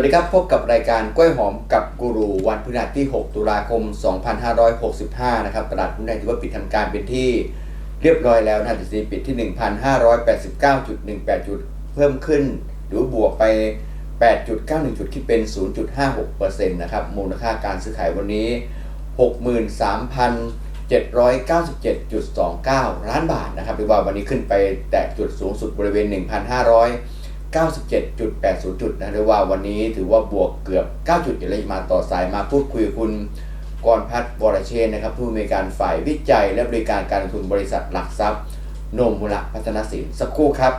วัสดีครับ พบกับรายการกล้วยหอมกับกูรูวันพฤหัสที่ 6 ตุลาคม 2565 นะครับ ตลาดหุ้นไทยถือว่าปิดทำการเป็นที่เรียบร้อยแล้วนะดัชนีปิดที่ 1,589.18 จุด เพิ่มขึ้น หรือบวกไป 8.91 จุด คิดเป็น 0.56%นะครับ มูลค่าการซื้อขายวันนี้ 63,797.29 ล้านบาทนะครับหรือว่าวันนี้ขึ้นไปแตะจุดสูงสุดบริเวณ 1,500 97.80 จุดนะหรือว่าวันนี้ถือว่าบวกเกือบ 9 จุดเดี๋ยวเราจะมาต่อสายมาพูดคุยกับคุณกรพัฒน์วรเชนนะครับผู้อำนวยการฝ่ายวิจัยและบริการการลงทุนบริษัทหลักทรัพย์โนมุระพัฒนสินสักครู่ครับ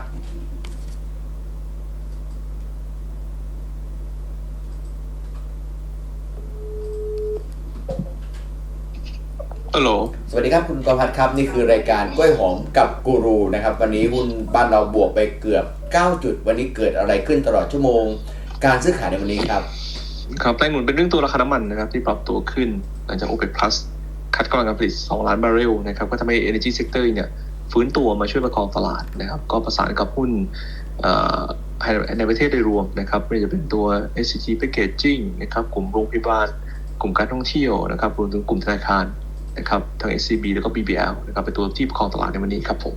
ฮัลโหลสวัสดีครับคุณกรพัฒน์ครับ นี่คือรายการกล้วยหอมกับกูรูนะครับ วันนี้หุ้นบ้านเราบวกไปเกือบ 9 จุด วันนี้เกิดอะไรขึ้นตลอดชั่วโมง การซื้อขายในวันนี้ครับครับแรงหนุนเป็นเรื่องตัวราคาน้ำมันนะครับที่ปรับตัวขึ้นหลังจาก OPEC Plus คัดกำลังการผลิต 2 ล้านบาร์เรลนะครับก็ทำให้ Energy Sector เนี่ยฟื้นตัวมาช่วยประคองตลาดนะครับ ก็ประสานกับหุ้นในประเทศโดยรวมนะครับไม่ว่าจะเป็นตัว SCG Packaging นะครับกลุ่มโรงพยาบาล กลุ่มการท่องเที่ยวนะครับรวมถึงกลุ่มธนาคารนะครับทั้ง SCB แล้วก็ BBL นะครับเป็นตัวที่ประคองตลาดในวันนี้ครับผม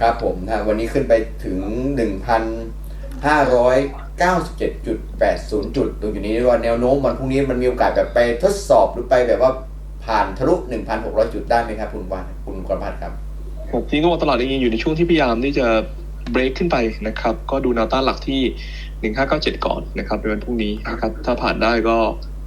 ครับผมนะวันนี้ขึ้นไปถึง 1,597.80 จุดตรงจุดนี้ว่าแนวโน้มวันพรุ่งนี้มันมีโอกาสแบบไปทดสอบหรือไปแบบว่าผ่านทะลุ 1,600 จุดได้ไหมครับ คุณวันคุณกรพัฒน์ครับผมจริงก็ว่าตลาดยังอยู่ในช่วงที่พยายามที่จะเบรกขึ้นไปนะครับ ก็ดูแนวต้านหลักที่ 1597 ก่อนนะครับในวันพรุ่งนี้นะครับถ้าผ่านได้ก็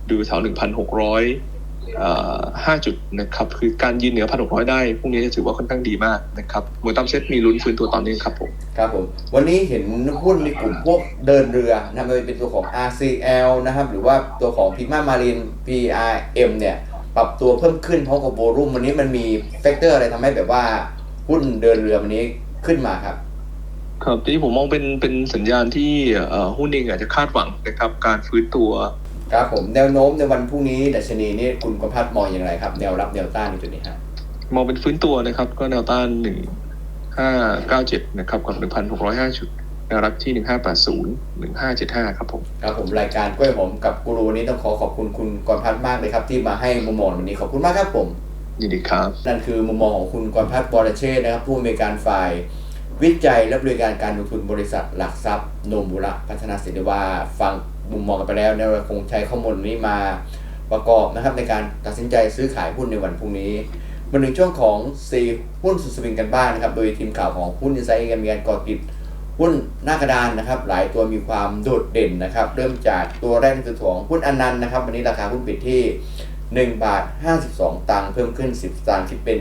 ดูแถว1,600 เอ่อ5จุดนะครับคือการยืนเหนือ1,600ได้พรุ่งนี้จะถือว่าค่อนข้างดีมากนะครับมวยตามเซตมีลุ้นฟื้นตัวต่อเนื่องครับผมครับผมวันนี้เห็นหุ้นในกลุ่มพวกเดินเรือนะไม่ว่าจะเป็นตัวของ RCL นะครับ หรือว่าตัวของ Prima Marine PRM เนี่ยปรับตัวเพิ่มขึ้นพร้อมกับโวลุ่มวันนี้มันมีแฟกเตอร์อะไรทำให้แบบว่าหุ้นเดินเรือวันนี้ขึ้นมาครับครับทีนี้ผมมองเป็นเป็นสัญญาณที่เอ่อหุ้นเองอาจจะคาดหวังนะครับการฟื้นตัว ครับผมแนวโน้มในวันพรุ่งนี้ดัชนีนี่คุณกรพัฒน์มองอย่างไรครับ แนวรับแนวต้านในจุดนี้ครับมองเป็นฟื้นตัวนะครับ ก็แนวต้าน1597นะครับกับ1,605จุดแนวรับที่1580 1575ครับผมครับผมรายการกล้วยหอมกับกูรูวันนี้ต้องขอขอบคุณคุณกรพัฒน์มากเลยครับที่มาให้มุมมองวันนี้ขอบคุณมากครับผมยินดีครับ นั่นคือมุมมองของคุณกรพัฒน์บรเชษฐ์นะครับผู้อำนวยการฝ่ายวิจัยและบริการการลงทุนบริษัทหลักทรัพย์โนมุระพัฒนาสินว่าฟัง มุมมองกันไปแล้วเนี่ยเราคงใช้ข้อมูลนี้มาประกอบนะครับในการตัดสินใจซื้อขายหุ้นในวันพรุ่งนี้มาถึงช่วงของซีหุ้นสุดสวิงกันบ้างนะครับ โดยทีมข่าวของหุ้นอินไซต์กันมีการก่อติดหุ้นหน้ากระดานนะครับ หลายตัวมีความโดดเด่นนะครับ เริ่มจากตัวแรกคือของหุ้นอนันต์นะครับ วันนี้ราคาหุ้นปิดที่ 1 บาท 52 ตังค์เพิ่มขึ้น 10ตางค์คิดเป็น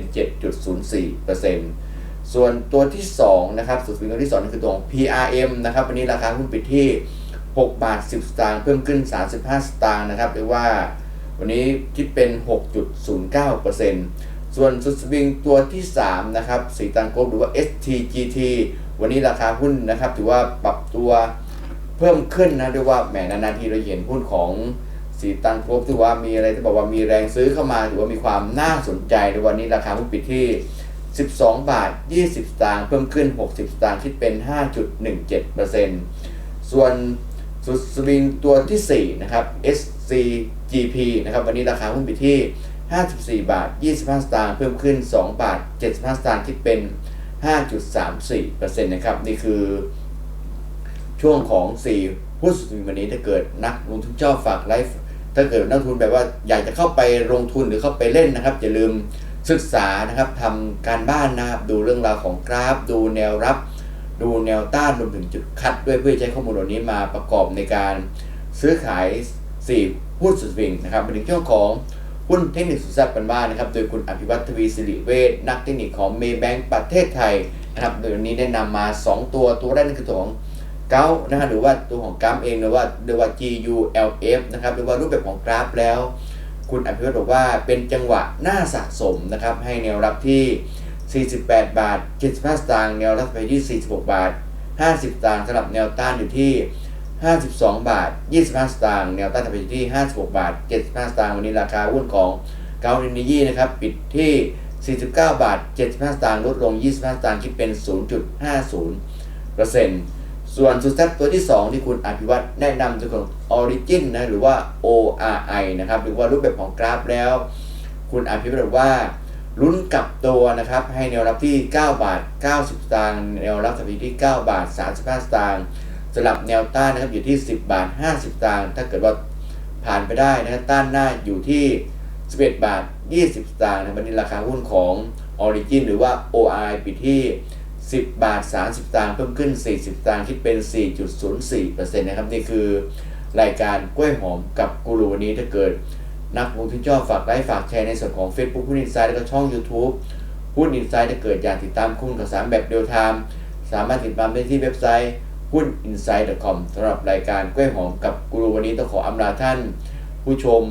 7.04%ส่วนตัวที่2นะครับสุดสินตัวที่2คือตัวของ PRM นะครับวันนี้ราคาหุ้นปิดที่ 6 บาท 10 สตางค์เพิ่มขึ้น 35 สตางค์นะครับหรือว่าวันนี้คิดเป็น 6.09%ส่วนสุดสวิงตัวที่ 3 นะครับสีตังโกลบหรือว่า STGT วันนี้ราคาหุ้นนะครับ ถือว่าปรับตัวเพิ่มขึ้นนะเรียกว่าแหมนานๆทีเราเห็นหุ้นของสีตังโกลบถือว่ามีอะไรที่บอกว่ามีแรงซื้อเข้ามาถือว่ามีความน่าสนใจในวันนี้ราคาหุ้นปิดที่12 บาท 20 สตางค์เพิ่มขึ้น 60 สตางค์คิดเป็น 5.17%ส่วน สุดสวิงตัวที่ 4 นะครับ SCGP นะครับ วันนี้ราคาหุ้นปิดที่ 54 บาท 25 สตางค์เพิ่มขึ้น 2 บาท 75 สตางค์คิดเป็น 5.34%นะครับ นี่คือช่วงของ 4 หุ้นสุดสวิงวันนี้ถ้าเกิดนักลงทุนชอบฝากไลฟ์ถ้าเกิดนักทุนแบบว่าอยากจะเข้าไปลงทุนหรือเข้าไปเล่นนะครับ อย่าลืมศึกษานะครับทำการบ้านนะครับดูเรื่องราวของกราฟ ดูแนวรับ ดูแนวต้านรวมถึงจุดคัดด้วยเพื่อใช้ข้อมูลเหล่านี้มาประกอบในการซื้อขาย4หุ้นสุดสวิงนะครับมาถึงช่วงของหุ้นเทคนิคสุดแซ่บกันบ้างนะครับ โดยคุณอภิวัตทวีสิริเวชนักเทคนิคของเมย์แบงก์ประเทศไทยนะครับโดยวันนี้ได้นำมา 2 ตัวตัวแรกนั่นคือตัวของเก้านะครับหรือว่าตัวของกราฟเองหรือว่าเรียกว่า GULF นะครับหรือว่ารูปแบบของกราฟแล้ว คุณอภิวัตบอกว่าเป็นจังหวะน่าสะสมนะครับให้แนวรับที่ 48 บาท 75 สตางค์แนวรับไปที่ 46 บาท 50 สตางค์สำหรับแนวต้านอยู่ที่ 52 บาท 25 สตางค์แนวต้านไปที่ 56 บาท 75 สตางค์วันนี้ราคาหุ้นของเกาเรนยี่นะครับปิดที่ 49 บาท 75 สตางค์ลดลง 25 สตางค์คิดเป็น 0.50%สส่วนสุดแซ่ตัวที่ 2 ที่คุณอภิวัตแนะนำตัวของ Origin นะหรือว่า ORI นะครับหรือว่ารูปแบบของกราฟแล้ว คุณอภิวัตบอกว่า ลุ้นกลับตัวนะครับ ให้แนวรับที่ 9 บาท 90 สตางค์แนวรับสัปดาห์ที่9บาท 35 สตางค์สลับแนวต้านนะครับอยู่ที่ 10 บาท 50 สตางค์ถ้าเกิดว่าผ่านไปได้นะครับต้านหน้าอยู่ที่ 11 บาท 20 สตางค์นะวันนี้ราคาหุ้นของ Origin หรือว่า OI ปิดที่ 10 บาท 30 สตางค์เพิ่มขึ้น 40 สตางค์คิดเป็น 4.04%นะครับนี่คือรายการกล้วยหอมกับกูรูวันนี้ถ้าเกิด นักลงทุนชอฝากไลค์ฝากแชร์ในส่วนของ Facebook หุ้นอินไซด์แล้วก็ช่อง YouTube หุ้นอินไซด์ถ้าเกิดอยากติดตามคุณข่าวสารแบบเดียวทามสามารถติดตามได้ที่เว็บไซต์หุ้น inside.com สำหรับรายการกล้วยหอมกับกูรูวันนี้ต้องขออำลาท่าน ผู้ชม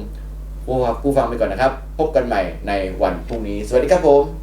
ผู้ผู้ฟังไปก่อนนะครับ พบกันใหม่ในวันพรุ่งนี้ สวัสดีครับผม